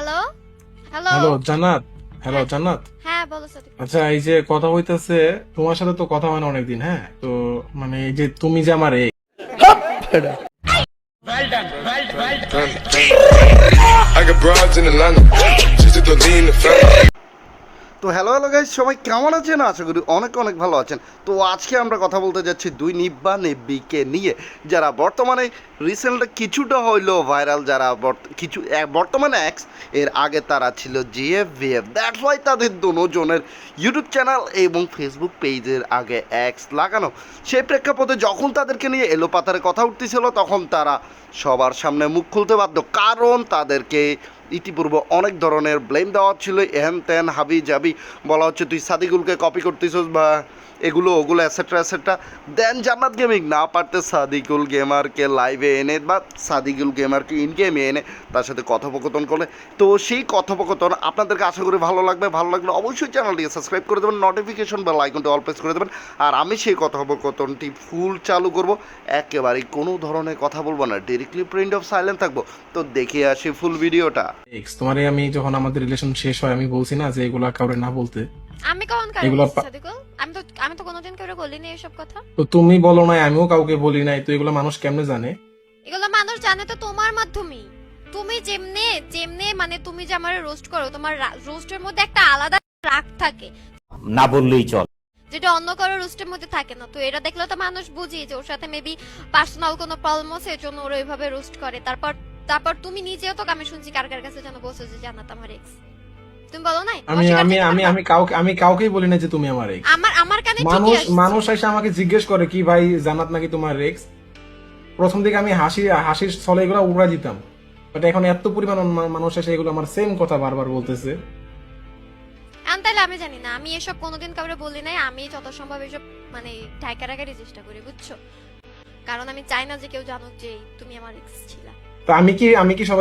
Hello hello hello Jannat hello Jannat হ্যাঁ বলো সাদিক আচ্ছা এই যে কথা হইতাছে তোমার সাথে তো কথা হয় না অনেকদিন হ্যাঁ? তো মানে এই যে তুমি যে আমার ex, I got broads in Atlanta. Just to lean the family. তো হ্যালো হ্যালো গাইজ সবাই কেমন আছেন? আশা করি অনেক অনেক ভালো আছেন। তো আজকে আমরা কথা বলতে যাচ্ছি দুই নিব্বা নেব্বিকে নিয়ে, যারা বর্তমানে রিসেন্ট কিছুটা হইল ভাইরাল যারা কিছু বর্তমানে এক্সের আগে তারা ছিল জিএফ ভিএফ দ্যাটস ওয়াই তাদের দুজনের ইউটিউব চ্যানেল এবং ফেসবুক পেজের আগে এক্স লাগানো। সেই প্রেক্ষাপটে যখন তাদেরকে নিয়ে এলো পাতারে কথা উঠতেছিল, তখন তারা সবার সামনে মুখ খুলতে বাধ্য। কারণ তাদেরকে ইতিপূর্বে অনেক ধরনের ব্লেম দেওয়া ছিল। এহেন তেন হাবি, জাবি বলা হচ্ছে, তুই সাদিকুলকে কপি করতেছিস বা এগুলো, ওগুলো অ্যাসেট্রা অ্যাসেট্রা দেন জান্নাত গেমিং না পারতে সাদিকুল গেমারকে লাইভে এনে বা সাদিকুল গেমারকে ইন গেমে এনে তার সাথে কথোপকথন করলে। তো সেই কথোপকথন আপনাদেরকে আশা করি ভালো লাগবে। ভালো লাগলে অবশ্যই চ্যানেলটিকে সাবস্ক্রাইব করে দেবেন নোটিফিকেশন বা লাইকনটি অল প্রেস করে দেবেন। আর আমি সেই কথোপকথনটি ফুল চালু করব। একেবারেই কোনো ধরনের কথা বলব না ডিরেক্টলি প্রিন্ট অফ সাইলেন্ট থাকব। তো দেখে আসি ফুল ভিডিওটা ex, তোমারে আমি যখন আমাদের রিলেশন শেষ হয় আমি বলছি না যে এগুলা কাউরে না বলতে। আমি কখন কারও এগুলো সাদিকুল? আমি তো আমি তো কোনোদিন কারও বলিনি এসব কথা। তো তুমি বলো নাই আমিও কাউকে বলি নাই তো এগুলো মানুষ কেমনে জানে? এগুলো মানুষ জানে তো তোমার মাধ্যমেই। তুমি যেমনে যেমনে মানে তুমি যে আমার রোস্ট করো তোমার রোস্টের মধ্যে একটা আলাদা রাগ থাকে। না বললেই চল। যেটা অন্য কারও রোস্টের মধ্যে থাকে না। তো এটা দেখলে তো মানুষ বুঝি যে ওর সাথে মেবি পার্সোনাল কোনো প্রবলেম আছে এর জন্য ওরা ওইভাবে রোস্ট করে। তারপর তারপর তুমি নিজেও তো আমি শুনছি কার কার কাছে যেন বলছো যে জানাত আমার এক্স তুমি বলো নাই? আমি আমি আমি আমি কাউকে আমি কাউকেই বলি না যে তুমি আমার ex। আমার আমার কানে মানুষ মানুষ এসে আমাকে জিজ্ঞেস করে কি ভাই জান্নাত নাকি তোমার এক্স প্রথম দিকে আমি হাসি হাসির ছলে এগুলো উড়া দিতাম। বাট এখন এত পরিমাণ মানুষ এসে এগুলো আমার সেম কথা বারবার বলতেছে। তাহলে আমি জানি না। আমি এসব কোনোদিন কাউকে বলি নাই। আমি যত সম্ভব এসব মানে ঢাকা রাখারই চেষ্টা করি বুঝছ? কারণ আমি চাই না যে কেউ জানুক যে তুমি আমার এক্স ছিলা। তো আমি কি আমি কি সবাই